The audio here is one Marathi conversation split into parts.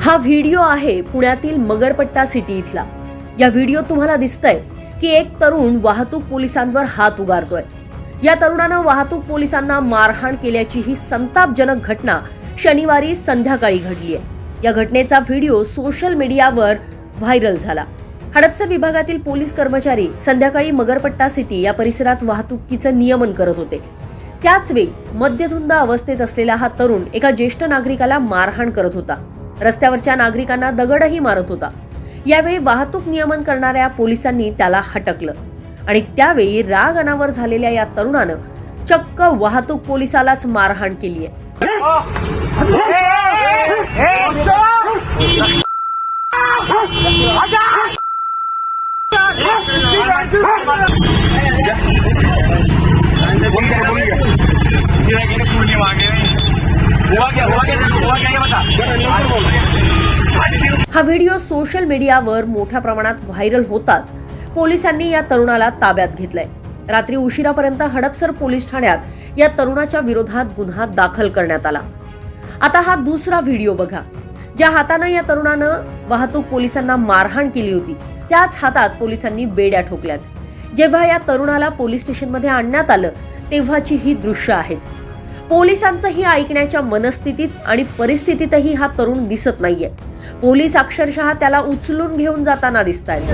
हा व्हिडिओ आहे पुण्यातील मगरपट्टा सिटी इथला. या व्हिडिओ तुम्हाला दिसतंय की एक तरुण वाहतूक पोलिसांवर हात उगारतोय. या तरुणानं वाहतूक पोलिसांना मारहाण केल्याची ही संतापजनक घटना शनिवारी संध्याकाळी घडली आहे या घटनेचा व्हिडिओ सोशल मीडियावर व्हायरल झाला हडपसर विभागातील पोलीस कर्मचारी संध्याकाळी मगरपट्टा सिटी या परिसरात वाहतुकीचं नियमन करत होते त्याच वेळी मद्यधुंद अवस्थेत असलेला हा तरुण एका ज्येष्ठ नागरिकाला मारहाण करत होता रस्त्यावरच्या नागरिकांना दगडही मारत होता यावेळी वाहतूक नियमन करणाऱ्या पोलिसांनी त्याला हटकलं आणि त्यावेळी राग अनावर झालेल्या या तरुणानं चक्क वाहतूक पोलिसालाच मारहाण केली आहे हुआ क्या हुआ क्या हुआ क्या ये बता हा व्हिडिओ सोशल मीडियावर मोठ्या प्रमाणात व्हायरल होताच. पोलिसांनी या तरुणाला ताब्यात घेतलंय. रात्री उशिरापर्यंत हडपसर पोलीस ठाण्यात या तरुणाच्या विरोधात गुन्हा दाखल करण्यात आला. आता हा दुसरा व्हिडिओ बघा. ज्या हातानं या तरुणानं वाहतूक पोलिसांना मारहाण केली होती त्याच हातात पोलिसांनी बेड्या ठोकल्यात. जेव्हा या तरुणाला पोलीस स्टेशनमध्ये आणण्यात आलं तेव्हाची ही दृश्य आहेत. पोलिसांचंही ऐकण्याच्या मनस्थितीत आणि परिस्थितीतही हा तरुण दिसत नाहीये. पोलीस अक्षरशः त्याला उचलून घेऊन जाताना दिसत आहेत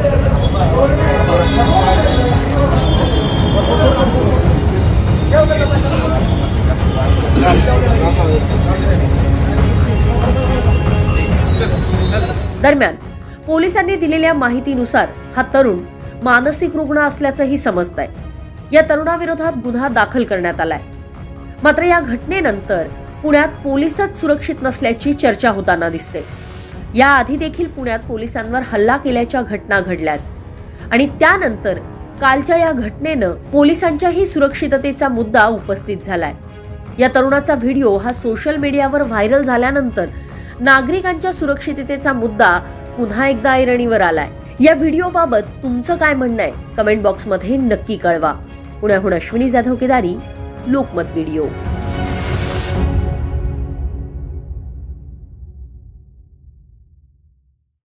दरम्यान पोलिसांनी दिलेल्या माहितीनुसार हा तरुण मानसिक रुग्ण असल्याचंही समजत आहे या तरुणाविरोधात गुन्हा दाखल करण्यात आलाय. मात्र या घटनेनंतर पुण्यात पोलिसच सुरक्षित नसल्याची चर्चा होताना दिसते. याआधी देखील पुण्यात पोलिसांवर हल्ला केल्याच्या घटना घडल्यात. आणि त्यानंतर कालच्या या घटनेनं पोलिसांच्याही सुरक्षिततेचा मुद्दा उपस्थित झालाय. या तरुणाचा व्हिडिओ हा सोशल मीडियावर व्हायरल झाल्यानंतर नागरिकांच्या सुरक्षिततेचा मुद्दा पुन्हा एकदा ऐरणीवर आलाय. या व्हिडिओबाबत तुमचं काय म्हणणं आहे? कमेंट बॉक्समध्ये नक्की कळवा. पुण्याहून अश्विनी जाधव केदारी लोकमत व्हिडिओ.